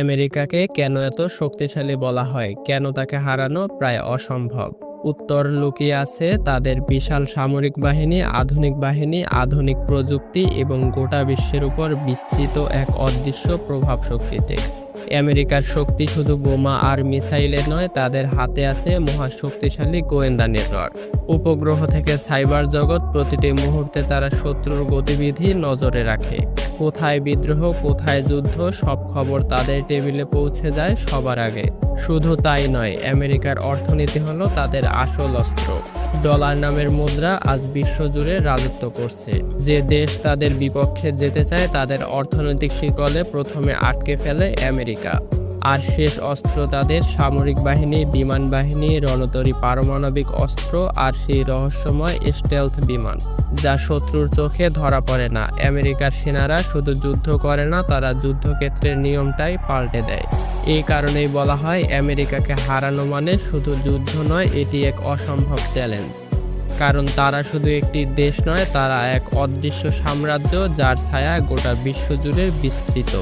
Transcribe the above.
আমেরিকাকে কেন এত শক্তিশালী বলা হয়? কেন তাকে হারানো প্রায় অসম্ভব? উত্তর লুকিয়ে আছে তাদের বিশাল সামরিক বাহিনী, আধুনিক বাহিনী, আধুনিক প্রযুক্তি এবং গোটা বিশ্বের উপর বিস্তৃত এক অদৃশ্য প্রভাব শক্তিতে। আমেরিকার শক্তি শুধু বোমা আর মিসাইলে নয়, তাদের হাতে আছে মহাশক্তিশালী গোয়েন্দা নেটওয়ার্ক। উপগ্রহ থেকে সাইবার জগৎ প্রতিটি মুহূর্তে তারা শত্রুর গতিবিধি নজরে রাখে। কোথায় বিদ্রোহ, কোথায় যুদ্ধ, সব খবর তাদের টেবিলে পৌঁছে যায় সবার আগে। শুধু তাই নয়, আমেরিকার অর্থনীতি হলো তাদের আসল অস্ত্র। ডলার নামের মুদ্রা আজ বিশ্বজুড়ে রাজত্ব করছে। যে দেশ তাদের বিপক্ষে যেতে চায় তাদের অর্থনৈতিক শিকলে প্রথমে আটকে ফেলে আমেরিকা। আর শেষ অস্ত্র তাদের সামরিক বাহিনী, বিমান বাহিনী, রণতরী পারমাণবিক অস্ত্র আর সেই রহস্যময় স্টেলথ বিমান, যা শত্রুর চোখে ধরা পড়ে না। আমেরিকার সেনারা শুধু যুদ্ধ করে না, তারা যুদ্ধক্ষেত্রের নিয়মটাই পাল্টে দেয়। এই কারণেই বলা হয়, আমেরিকাকে হারানো মানে শুধু যুদ্ধ নয়, এটি এক অসম্ভব চ্যালেঞ্জ কারণ তারা শুধু একটি দেশ নয়, তারা এক অদৃশ্য সাম্রাজ্য, যার ছায়া গোটা বিশ্বজুড়ে বিস্তৃত।